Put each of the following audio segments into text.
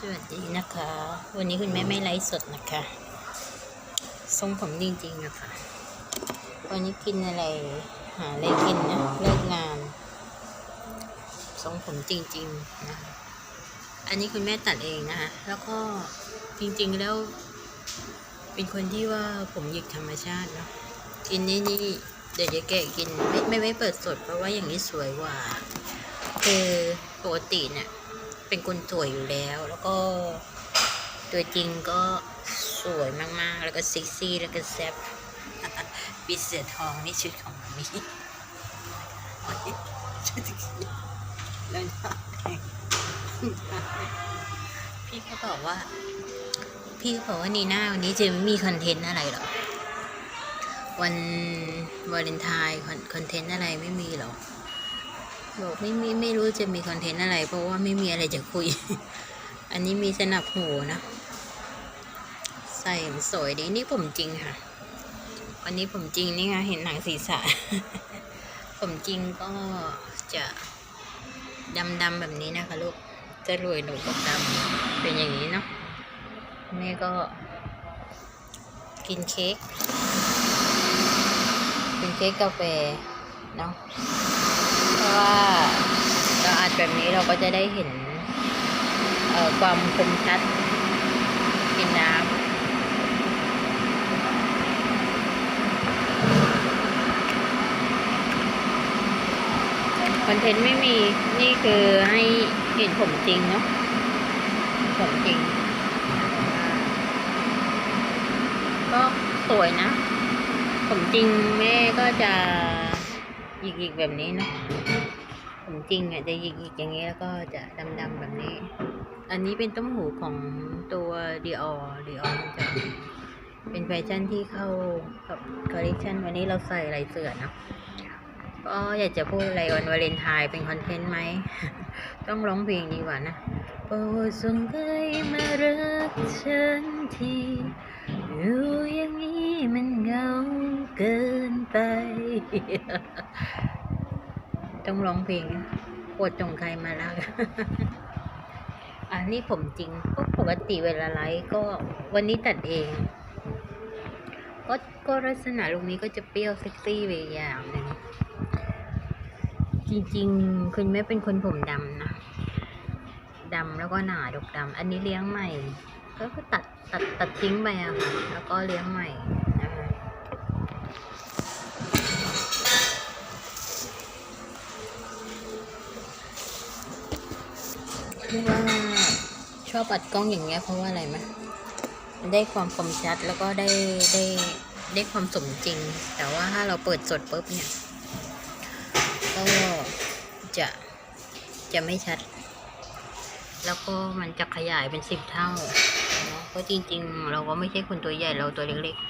สวัสดีนะคะ วันนี้คุณแม่ไม่ไลฟ์สดนะคะ ทรงผมจริงๆนะคะ วันนี้กินอะไร หาอะไรกินนะเลิกงาน ทรงผมจริงๆนะคะอันนี้คุณแม่ตัดเองนะคะ แล้วก็จริงๆแล้ว เป็นคนที่ว่าผมหยิกธรรมชาติเนาะกินนี่นี่เดี๋ยวจะแกะกินไม่ไม่ไม่เปิดสดเพราะว่าอย่างนี้สวยกว่า คือปกติเนี่ย เป็นคนสวยอยู่แล้ว แล้วก็ตัวจริงก็สวยมากๆ แล้วก็เซ็กซี่ แล้วก็แซ่บปิเสือทองนี่ชุดของมามีชุดแล้วนะพี่เขาบอกว่า พี่เขาบอกว่านีน่าวันนี้จะไม่มีคอนเทนต์อะไรหรอ วันวาเลนไทน์คอนเทนต์อะไรไม่มีหรอ บอกไม่ไม่ไม่รู้จะมีคอนเทนต์อะไร เพราะว่าไม่มีอะไรจะคุย อันนี้มีสนับหูนะ ใส่สวยดีนี่ผมจริงค่ะ วันนี้ผมจริงนี่ไงเห็นหนังศีรษะ ผมจริงก็จะดำดำๆแบบนี้นะคะลูกจะรวยหนูก็ดำเป็นอย่างนี้เนาะแม่ก็กินเค้กกินเค้กกาแฟเนาะ ราะว่าเราอัดแบบนี้เราก็จะได้เห็นความคมชัดกินน้ำคอนเทนต์ไม่มี นี่คือให้เห็นผมจริงเนาะ ผมจริง ก็สวยนะ ผมจริงแม่ก็จะหยิกๆแบบนี้นะ ริงอะจะหยิกๆอย่างนี้แล้วก็จะดำๆแบบนี้ อันนี้เป็นต้มหูของตัวดีออดีออมันจะเป็นแฟชั่นที่เข้ากับคอลเลคชันวันนี้เราใส่ลายเสือนะก็อยากจะพูดอะไรวันวาเลนไทน์เป็นคอนเทนต์ไหม ต้องร้องเพลงดีกว่านะโปรดส่งใจมารักฉันทีอยู่อย่างนี้มันเหงาเกินไป ต้องร้องเพลงปวดจงใครมาแล้วอันนี้ผมจริงก็ปกติเวลาไลฟ์ก็วันนี้ตัดเอง ก็ก็ลักษณะลุงนี้ก็จะเปรี้ยวเซ็กซี่ไปอย่างหนึงจริง ๆ คุณแม่เป็นคนผมดำนะดำแล้วก็หนาดกดำอันนี้เลี้ยงใหม่ ก็ตัดตัดตัดทิ้งไปอะค่ะแล้วก็เลี้ยงใหม่ ที่ว่าชอบอัดกล้องอย่างเงี้ยเพราะว่าอะไรไหมมันได้ความคมชัดแล้วก็ได้ได้ได้ความสมจริง แต่ว่าถ้าเราเปิดสดปุ๊บเนี่ย ก็จะจะไม่ชัด แล้วก็มันจะขยายเป็นสิบเท่าเนาะเพราะจริง ๆ เราก็ไม่ใช่คนตัวใหญ่เราตัวเล็กๆ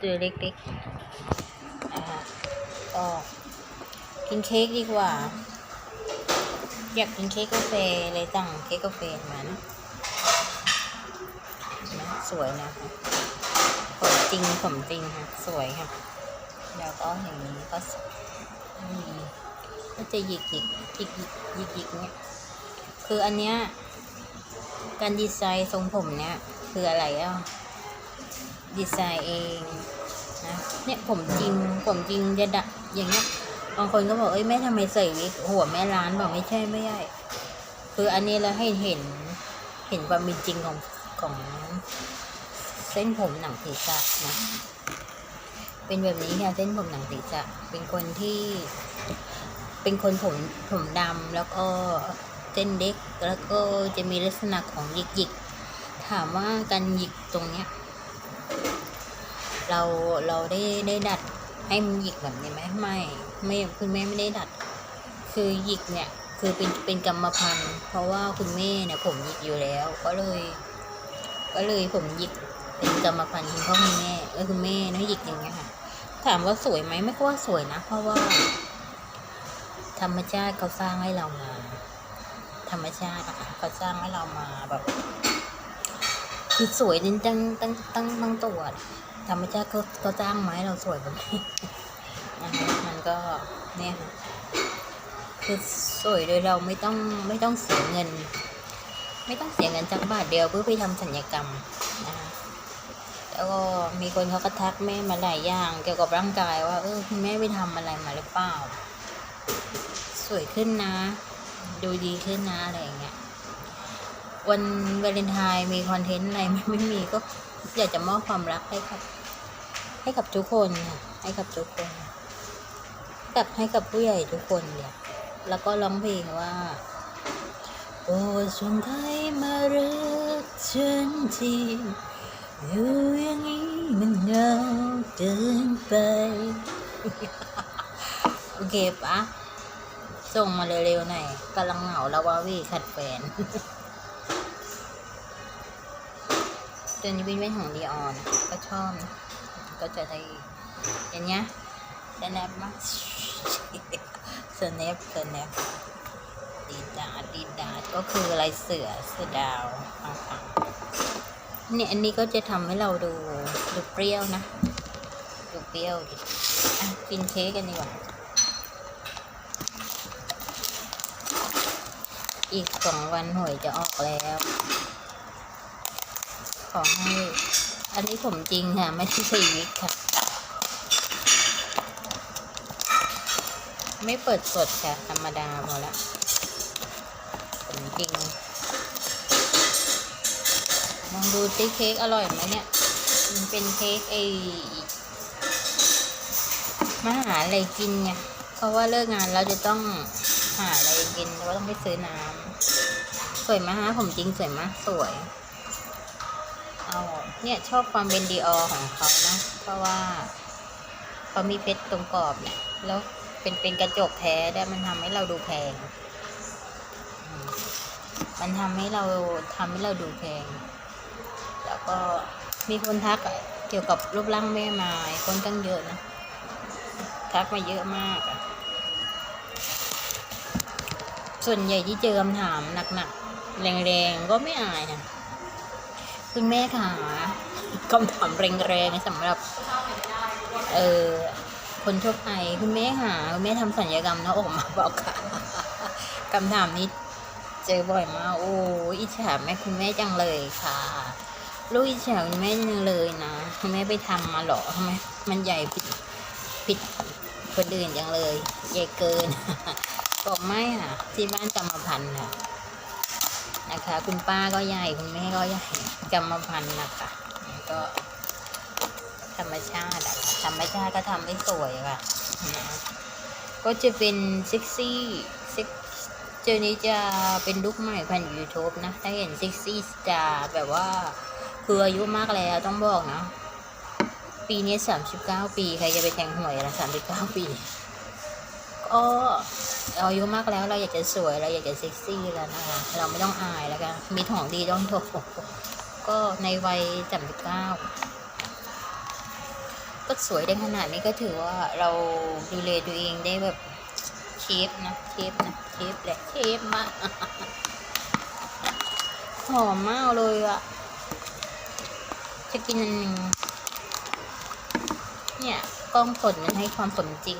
ตัวเล็กๆอ่าก็ กินเค้กดีกว่า อยากกินเค้กกาแฟเลยสั่งเค้กกาแฟมานะนะสวยนะคะผมจริงผมจริงค่ะ สวยค่ะ แล้วก็อย่างนี้ก็มีก็จะหยิกหยิกหยิกหยิกหยิกหยิกเนี่ย คืออันเนี้ยการดีไซน์ทรงผมเนี่ย คืออะไรอะดีไซน์เองนะเนี่ยผมจริงผมจริงจะดะอย่างเงี้ย บางคนก็บอกเอ้ยแม่ทำไมใส่วิกหัวแม่ร้านบอกไม่ใช่ไม่ใช่คืออันนี้เราให้เห็นเห็นความเป็นจริงของของเส้นผมหนังศีรษะนะ เป็นแบบนี้ค่ะเส้นผมหนังศีรษะ เป็นคนที่ เป็นคนผมผมดำแล้วก็เส้นเล็กแล้วก็จะมีลักษณะของหยิกหยิกถามว่าการหยิกตรงเนี้ย เราเราได้ได้ดัดให้มันหยิกแบบนี้ไหมไม่ ไม่คุณแม่ไม่ได้ดัด คือหยิกเนี่ย คือเป็นเป็นกรรมพันธุ์ เพราะว่าคุณแม่เนี่ยผมหยิกอยู่แล้ว ก็เลย ก็เลยผมหยิกเป็นกรรมพันธุ์คุณพ่อคุณแม่เออคุณแม่เนาะหยิกอย่างเงี้ยค่ะ ถามว่าสวยไหมไม่ก็ว่าสวยนะ เพราะว่า ธรรมชาติเขาสร้างให้เรามา ธรรมชาตินะคะเขาสร้างให้เรามาแบบคือสวยจริงตั้งตั้งตั้งตั้งตัวธรรมชาติเขาเขาจ้างมาให้เราสวยแบบนี้นะคะ ก็เนี่ยค่ะคือสวยโดยเราไม่ต้องไม่ต้องเสียเงิน ไม่ต้องเสียเงินจักบาทเดียวเพื่อไปทำสัญญกรรมนะคะแล้วก็มีคนเขาก็ทักแม่มาหลายอย่าง เกี่ยวกับร่างกายว่าเออคุณแม่ไปทำอะไรมาหรือเปล่า สวยขึ้นนะ ดูดีขึ้นนะอะไรอย่างเงี้ยวันวาเลนไทน์มีคอนเทนต์อะไรไหมไม่มีก็อยากจะมอบความรักให้กับ ให้กับทุกคนค่ะให้กับทุกคน กับให้กับผู้ใหญ่ทุกคนเนี่ย แล้วก็ร้องเพลงว่าโอ้ชวนไทยมารักฉันทีอยู่อย่างนี้มันเหงาเกินไป โอเคปะส่งมาเร็วๆหน่อยกำลังเหงาแล้วว่าวีขัดแฟนตัวนี้เป็นแว่นของดีออน ก็ชอบ ก็จะได้อย่างเงี้ย สแนปมาสแนปสแนปดีดาดีดาดก็คือลายเสือเสือดาวต่างๆเนี่ยอันนี้ก็จะทำให้เราดูดูเปรี้ยวนะ ดูเปรี้ยวดิอะกินเค้กกันดีกว่าอีกสองวันหวยจะออกแล้ว ขอให้ อันนี้ผมจริงค่ะ ไม่ใช่ช้วิกค่ะ ไม่เปิดสดค่ะ ธรรมดาพอละผมจริงลองดูซิเค้กอร่อยไหมเนี่ย มันเป็นเค้กไอมาหาอะไรกินไงเพราะว่าเลิกงานเราจะต้องหาอะไรกินเราต้องไปซื้อน้ำสวยไหมฮะผมจริงสวยไหมสวย เอาเนี่ยชอบความเป็นดีออของเขานะ เพราะว่าเขามีเพชรตรงกรอบเนี่ยแล้ว เป็นเป็นกระจกแท้ได้มันทำให้เราดูแพง มันทำให้เราทำให้เราดูแพง แล้วก็มีคนทักเกี่ยวกับรูปร่างแม่ไม้คนตั้งเยอะนะ ทักมาเยอะมากอะส่วนใหญ่ที่เจอคำถามหนักๆ แรงๆ ก็ไม่อายนะคุณแม่ค่ะคำถามแรงๆสำหรับ เออ คนทั่วไปคุณแม่ค่ะคุณแม่ทำสัญญกรรมหน้าอกมาบอกค่ะคำถามนี้เจอบ่อยมากโอ้อิจฉาแม่คุณแม่จังเลยค่ะ ลูกอิจฉาคุณแม่จังเลยนะคุณแม่ไปทำมาหรอทำไมมันใหญ่ผิดผิดคนอื่นจังเลยใหญ่เกินบอกไม่ค่ะ ที่บ้านกรรมพันธุ์ค่ะนะคะ คุณป้าก็ใหญ่คุณแม่ก็ใหญ่กรรมพันธุ์นะคะก็ ธรรมชาติอะธรรมชาติก็ทำให้สวยค่ะนก็จะเป็นเซ็กซี่เซ็กเจอนี้จะเป็นลุคใหม่พันยูทูบนะ ถ้าเห็นเซ็กซี่จะแบบว่า คืออายุมากแล้วต้องบอกนะ ปีนี้สามสิบเก้าปี ใครจะไปแทงหวยละสามสิบเก้าปีก็อายุมากแล้วเราอยากจะสวยเราอยากจะเซ็กซี่แล้วนะคะ เราไม่ต้องอายแล้วกันมีของดีต้องโทก็ในวัยสามสิบเก้า ก็สวยได้ขนาดนี้ก็ถือว่าเราดูแลตัวเองได้แบบเชฟนะเชฟนะเชฟแหละเชฟมากหอมมากเลยอะจะกินอันหนึ่งเนี่ยกล้องสดมันให้ความสมจริง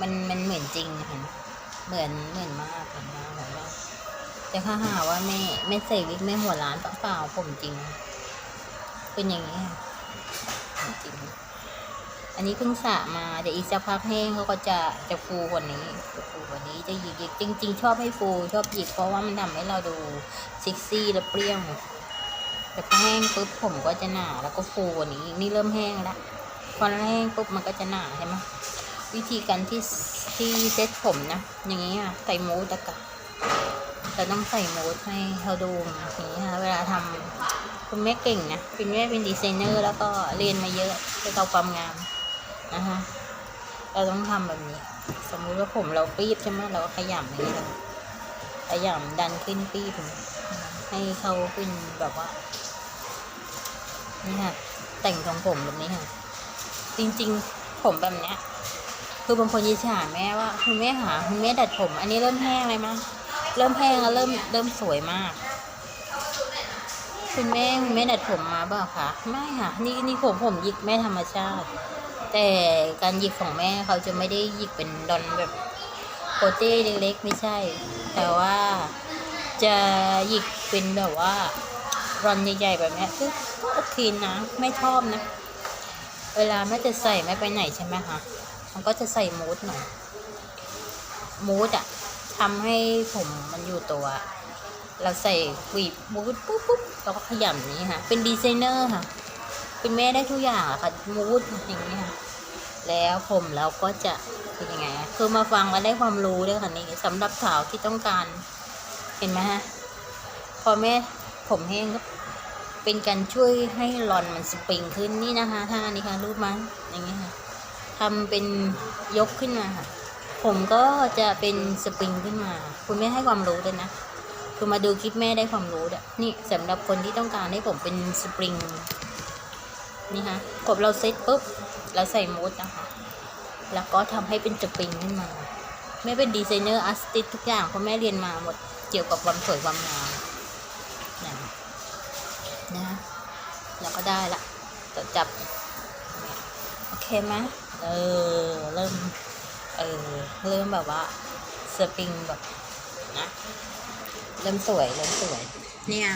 มันมันเหมือนจริงเห็นเหมือนเหมือนมากเห็นมากแบบว่าแต่ถ้าหาว่าแม่แม่ใส่วิกแม่หัวร้านเปล่าผมจริง เป็นอย่างนี้ค่ะ จริงอันนี้เพิ่งสระมาเดี๋ยวอีกสักพักแห้งเขาก็จะจะฟูกว่านี้จะฟูกว่านี้จะหยิกหยิกจริง ๆ ชอบให้ฟูชอบหยิกเพราะว่ามันทำให้เราดูเซ็กซี่และเปรี้ยวแต่พอแห้งปุ๊บผมก็จะหนาแล้วก็ฟูกว่านี้นี่เริ่มแห้งแล้วพอแห้งปุ๊บมันก็จะหนาใช่ไหมวิธีการที่ที่เซ็ตผมนะอย่างนี้อะใส่มูสอะกะแต่ต้องใส่มูสให้เขาดูอย่างนี้ค่ะเวลาทำ คุณแม่เก่งนะคุณแม่เป็นดีไซเนอร์แล้วก็เรียนมาเยอะเกี่ยวกับความงามนะคะเราต้องทำแบบนี้ สมมุติว่าผมเราปีบใช่ไหมเราก็ขยำอย่างนี้ค่ะขยำดันขึ้นปีบให้เขาขึ้นแบบว่านี่ค่ะ แต่งทรงผมแบบนี้ค่ะ จริงๆผมแบบเนี้ยคือบางคนยิจฉาแม่ว่า คุณแม่หาคุณแม่ดัดผม อันนี้เริ่มแห้งเลยมั้ยเริ่มแห้งแล้วเริ่มเริ่มสวยมาก คุณแม่คุณแม่ดัดผมมาเปล่าคะไม่ค่ะ นี่นี่ผมผมหยิกแม่ธรรมชาติ แต่การหยิกของแม่เขาจะไม่ได้หยิกเป็นดอนแบบโปเต้เล็กๆ ไม่ใช่ แต่ว่าจะหยิกเป็นแบบว่ารอนใหญ่ๆแบบนี้ก็โอเคนะไม่ชอบนะ เวลาแม่จะใส่แม่ไปไหนใช่ไหมคะมันก็จะใส่มูดหน่อยมูดอะทำให้ผมมันอยู่ตัว เราใส่หวีบมูดปุ๊บปุ๊บเราก็ขยำนี้ค่ะ เป็นดีไซเนอร์ค่ะ เป็นแม่ได้ทุกอย่างค่ะมูดอย่างนี้ค่ะ แล้วผมเราก็จะคือยังไงอะคือมาฟังมาได้ความรู้ด้วยค่ะนี่สำหรับสาวที่ต้องการ เห็นไหมฮะพอแม่ผมแห้งก็เป็นการช่วยให้หลอนมันสปริงขึ้นนี่นะคะท่านี้ค่ะรูปมันอย่างนี้ค่ะทำเป็นยกขึ้นมาค่ะ ผมก็จะเป็นสปริงขึ้นมา คุณแม่ให้ความรู้ด้วยนะ คือมาดูคลิปแม่ได้ความรู้ด้วยนี่สำหรับคนที่ต้องการให้ผมเป็นสปริง นี่ฮะกบเราเซตปุ๊บเราใส่มูดนะคะ แล้วก็ทำให้เป็นสปริงขึ้นมา แม่เป็นดีไซเนอร์อาร์ติสทุกอย่างเพราะแม่เรียนมาหมดเกี่ยวกับความสวยความงามนะนะแล้วก็ได้ละจะจับ โอเคไหมเออ เริ่ม เออ เริ่มแบบว่าสปริงแบบนะ เริ่มสวยเริ่มสวย เนี่ย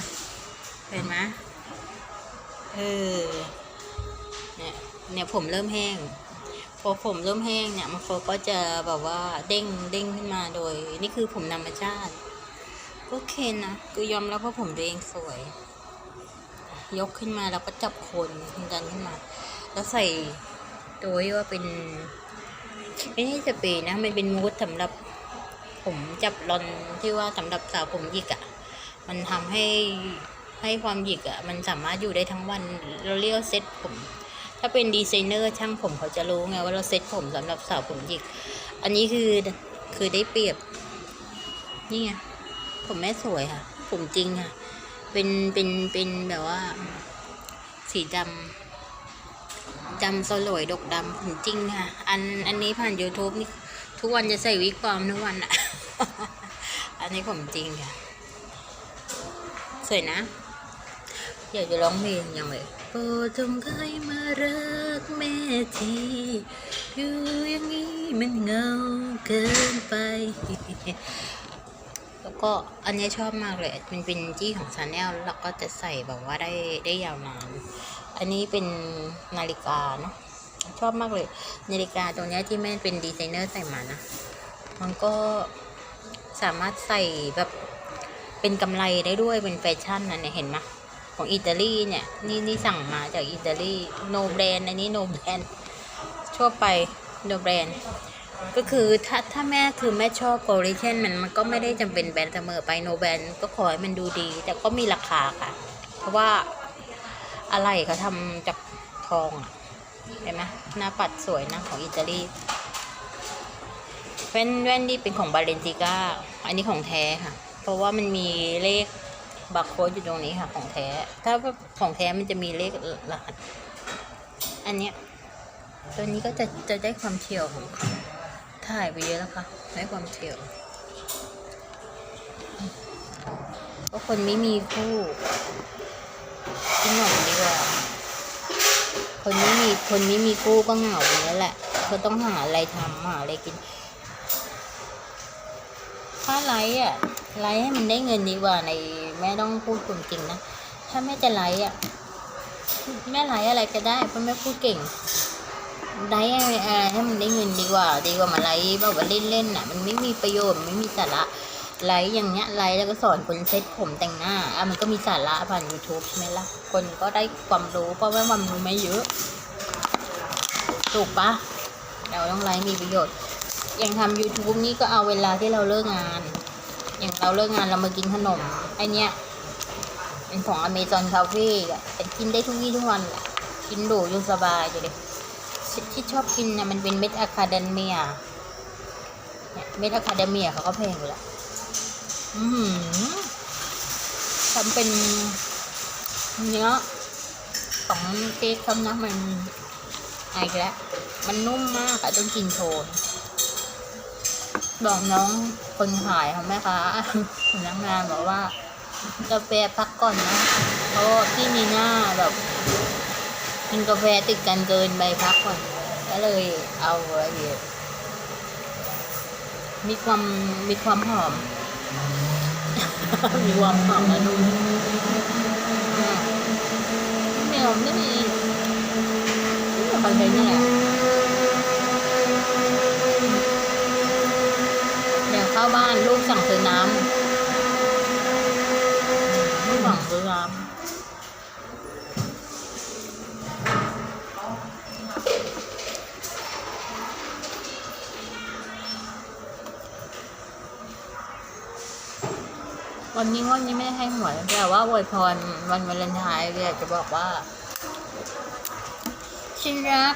เห็นไหมเออเนี่ยเนี่ยผมเริ่มแห้ง พอผมเริ่มแห้งเนี่ยมันก็จะแบบว่าเด้งเด้งขึ้นมาโดย นี่คือผมธรรมชาติก็โอเคนะคือยอมรับว่าผมตัวเองสวย ยกขึ้นมาแล้วก็จับโคนดันขึ้นมา แล้วใส่โดยว่าเป็นไม่ใช่สเปรย์นะมันเป็นมูสสำหรับ ผมจับรอนที่ว่าสำหรับสาวผมหยิกอะ่ะ มันทำให้ให้ความหยิกอะ่ะ มันสามารถอยู่ได้ทั้งวันเราเรียกว่าเซ็ตผม ถ้าเป็นดีไซเนอร์ช่างผมเขาจะรู้ไงว่าเราเซ็ตผมสำหรับสาวผมหยิก อันนี้คือคือได้เปรียบ นี่ไงผมแม่สวยค่ะ ผมจริงค่ะ เป็นเป็นเป็นแบบว่า สีดำดำสลวยดกดำผมจริงค่ะ อันอันนี้ผ่าน YouTube นี่ทุกวันจะใส่วิกปลอมทุกวันอะ อันนี้ผมจริงค่ะ สวยนะ อยากจะร้องเพลงยังเลยโปรดจงใครมารักแม่ทีอยู่อย่างนี้มันเงาเกินไป แล้วก็อันนี้ชอบมากเลย มันเป็นจี้ของชาแนลแล้วก็จะใส่แบบว่าได้ได้ยาวนาน อันนี้เป็นนาฬิกาเนาะชอบมากเลย นาฬิกาตัวนี้ที่แม่เป็นดีไซเนอร์ใส่มานะ มันก็ สามารถใส่แบบเป็นกำไรได้ด้วยเป็นแฟชั่นนะเนี่ยเห็นไหมของอิตาลีเนี่ย นี่นี่สั่งมาจากอิตาลีโนแบรนด์อันนี้โนแบรนด์ทั่วไปโนแบรนด์ก็คือถ้าถ้าแม่คือแม่ชอบโกลิเชนมันมันก็ไม่ได้จำเป็นแบรนด์เสมอไปโนแบรนด์ก็ขอให้มันดูดี แต่ก็มีราคาค่ะ เพราะว่าอะไรเขาทำจากทองอะเห็นไหมหน้าปัดสวยนะของอิตาลี ว่นแว่นนี่เป็นของบาเลนติก้า อันนี้ของแท้ค่ะ เพราะว่ามันมีเลขบาร์โค้ดอยู่ตรงนี้ค่ะของแท้ ถ้าของแท้มันจะมีเลขรหัส อันเนี้ย ตัวนี้ก็จะจะได้ความเฉียวของเขาถ่ายไปเยอะแล้วค่ะได้ความเฉียวก็คนไม่มีคู่กินหนมดีกว่า คนไม่มีคนไม่มีคู่ก็เหงาอย่างนี้แหละ ก็ต้องหาอะไรทำหาอะไรกิน ถ้าไลฟ์อะไลฟ์ให้มันได้เงินดีกว่าในแม่ต้องพูดความจริงนะถ้าแม่จะไลฟ์อะแม่ไลฟ์อะไรก็ได้เพราะแม่พูดเก่งไลฟ์อะไรให้มันได้เงินดีกว่า ดีกว่ามาไลฟ์แบบว่าเล่นๆน่ะ มันไม่มีประโยชน์ไม่มีสาระไลฟ์อย่างเงี้ยไลฟ์แล้วก็สอนคนเซ็ตผมแต่งหน้าอะมันก็มีสาระผ่าน YouTube ใช่ไหมล่ะ คนก็ได้ความรู้เพราะว่าความรู้ไม่เยอะถูกปะเราต้องไลฟ์มีประโยชน์ อย่างทำ YouTube นี่ก็เอาเวลาที่เราเลิกงาน อย่างเราเลิกงานเรามากินขนมไอเนี้ยเป็นของอเมซอนคาเฟ่เป็นกินได้ทุกวี่ทุกวันแหละกินดูอยู่สบายอยู่เลยที่ชอบกินเนี่ยมันเป็นเม็ดอะคาเดเมียเนี่ยเม็ดอะคาเดเมียเขาก็แพงอยู่ล้วอือหือทำเป็นเนื้อของเค้กคำนะมันไอ้แล้วมันนุ่มมากอะต้องกินโชน บอกน้องคนขายของแม่ค้าพนักงานบอกว่ากาแฟพักก่อนนะเพราะพี่มีหน้าแบบกินกาแฟติดกันเกินไปพักก่อนก็เลยเอาอะไรดีมีความมีความหอม มีความหอมนะดูอะไม่หอมไม่มีไม่คอนเทนต์นี่แหละเดี๋ยวเข้าบ้านลูกสั่งซื้อน้ำลูกสั่งซื้อน้ำวันนี้วันนี้ไม่ได้ให้หวยแต่ว่าอวยพรวันวาเลนไทน์อยากจะบอกว่าฉันรัก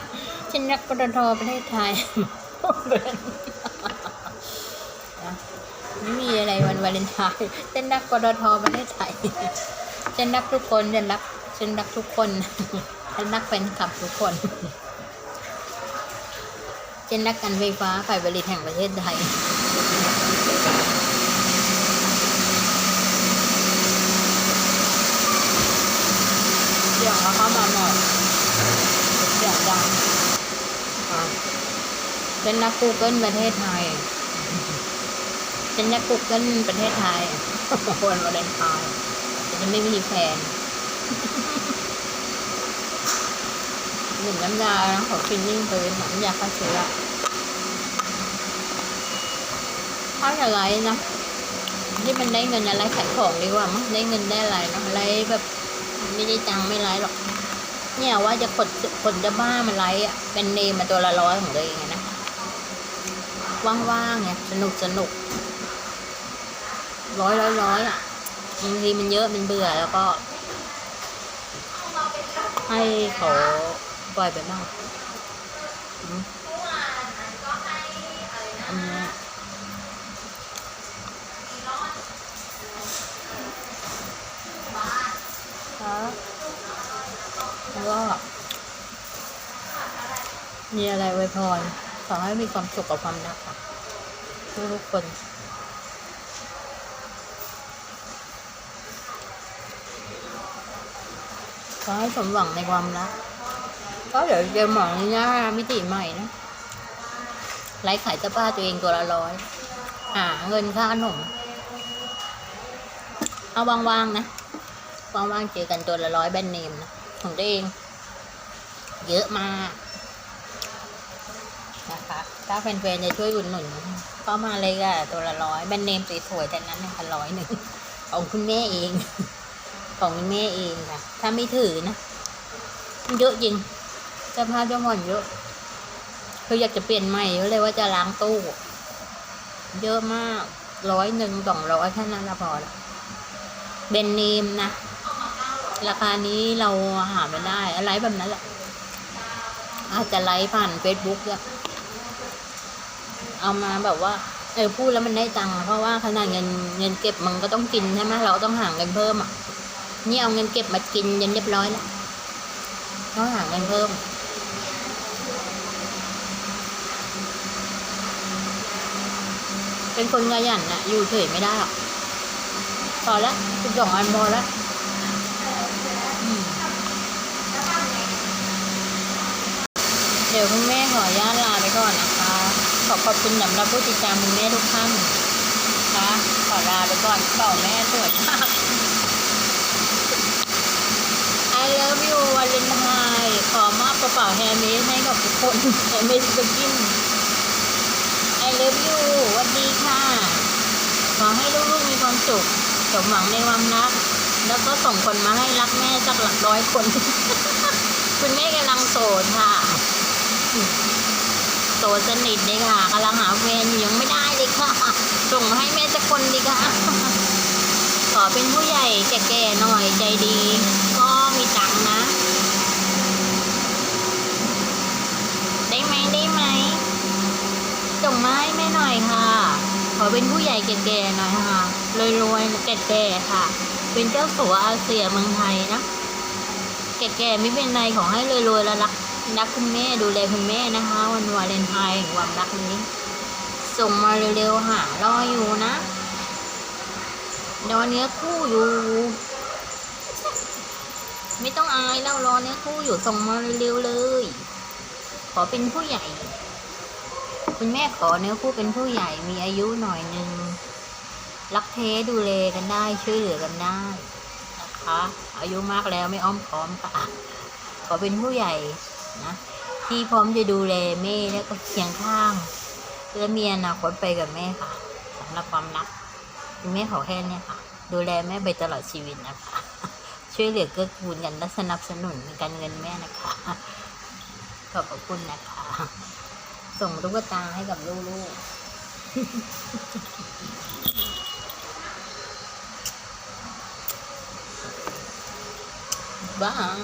ฉันรักปตทประเทศไทย ไม่มีอะไรวันวาเลนไทน์ฉันรักปตทประเทศไทยฉันรักทุกคนฉันรักฉันรักทุกคนฉันรักแฟนคลับทุกคนฉันรักการไฟฟ้าฝ่ายผลิตแห่งประเทศไทยเสียงเขาเข้ามาหน่อยเสียงดังอะเป็นนัก Google ประเทศไทย เป็นนัก Google ประเทศไทยคนวาเลนไทน์แต่จะไม่มีแฟนหนึ่งน้ำยาของฟินนิ่งปืนน้ำยาฆ่าเชื้อถ้าจะไลฟ์นะที่มันได้เงินอะไรขายของดีกว่ามั้งได้เงินได้อะไรเนอะไรแบบไม่ได้ตังไม่ไลฟ์หรอก เนี่ยว่าจะขดขนจะบ้ามันไลฟ์อะเป็นเนมมาตัวละร้อยของตัวเองนะว่างๆไงสนุกสนุก ร้อยร้อยร้อยอะบางทีมันเยอะมันเบื่อแล้วก็ ให้เขาปล่อยไปบ้างอืมอืมครับแล้วก็มีอะไรไว้พรขอให้มีความสุขกับความรักค่ะทุกทุกๆคน ขอให้สมหวังในความรัก ก็เดี๋ยวเจอหมอนี่นะมิติใหม่นะไลฟ์ขายเสื้อผ้าตัวเองตัวละร้อยหาเงินค่าขนมเอาว่างๆนะว่างๆเจอกันตัวละร้อยแบรนด์เนมนะของตัวเอง เยอะมากนะคะ ถ้าแฟนๆจะช่วยอุดหนุนก็มาเลยค่ะตัวละร้อยแบรนด์เนมสวยๆแต่นั้นหนะคะร้อยหนึ่งของคุณแม่เอง ของแม่เองค่ะ ถ้าไม่ถือนะมันเยอะจริงเสื้อผ้าเจ้าหมอนเยอะคืออยากจะเปลี่ยนใหม่ก็เลยว่าจะล้างตู้ เยอะมากร้อยหนึ่งสองร้อยแค่นั้นละพอละแบรนด์เนมนะ ราคานี้เราหาไม่ได้ อะไรแบบนั้นแหละ อาจจะไลฟ์ผ่านเฟซบุ๊กอะเอามาแบบว่าเออพูดแล้วมันได้ตังค์เพราะว่าขนาดเงินเงินเก็บมันก็ต้องกินใช่ไหมเราต้องหาเงินเพิ่มอะ นี่เอาเงินเก็บมากินยันเรียบร้อยแล้วต้องหาเงินเพิ่ม เป็นคนขยันนะอยู่เฉยไม่ได้หรอกพอล้วสิบสองอันพอล้วอืมเดี๋ยวคุณแม่ขออนุญาตลาไปก่อนนะคะ ขอขอบคุณสำหรับผู้ติดตามคุณแม่ทุกท่านนะคะขอลาไปก่อนเป่าแม่สวยมาก วาเลนไทน์ขอมอบกระเป๋าแฮร์เมดให้กับทุกคนแฮร์เมดสกิน I love you สวัสดีค่ะ ขอให้ลูกๆมีความสุขสมหวังในความรัก แล้วก็ส่งคนมาให้รักแม่สักหลักร้อยคน คุณแม่กำลังโสดค่ะโสดสนิทเลยค่ะกำลังหาแฟนอยู่ยังไม่ได้เลยค่ะ ส่งมาให้แม่สักคนดีค่ะ ขอเป็นผู้ใหญ่แก่ๆหน่อยใจดี ก็มีตังค์นะ ได้ไหมได้ไหม ส่งมาให้แม่หน่อยค่ะ ขอเป็นผู้ใหญ่แก่ๆหน่อยค่ะรวยๆแก่ๆค่ะ เป็นเจ้าสัวอาเซียเมืองไทยนะ แก่ๆไม่เป็นไรขอให้รวยๆแล้วรักรักคุณแม่ดูแลคุณแม่นะคะ วันวาเลนไทน์แห่งความรักนี้ ส่งมาเร็วๆหารออยู่นะรอเนื้อคู่อยู่ ไม่ต้องอายแล้วรอเนื้อคู่อยู่ส่งมาเร็วๆเลย ขอเป็นผู้ใหญ่ คุณแม่ขอเนื้อคู่เป็นผู้ใหญ่มีอายุหน่อยหนึ่งรักเทดูแลกันได้ช่วยเหลือกันได้นะคะ อายุมากแล้วไม่อ้อมค้อมค่ะขอเป็นผู้ใหญ่นะที่พร้อมจะดูแลแม่แล้วก็เคียงข้างและมีอนาคตไปกับแม่ค่ะสำหรับความรักคุณแม่ขอแค่นี้ค่ะ ดูแลแม่ไปตลอดชีวิตนะคะ ช่วยเหลือเกื้อกูลกันและสนับสนุนการเงินแม่นะคะขอบพระคุณนะคะ ส่งตุ๊กตาให้กับลูกๆบาย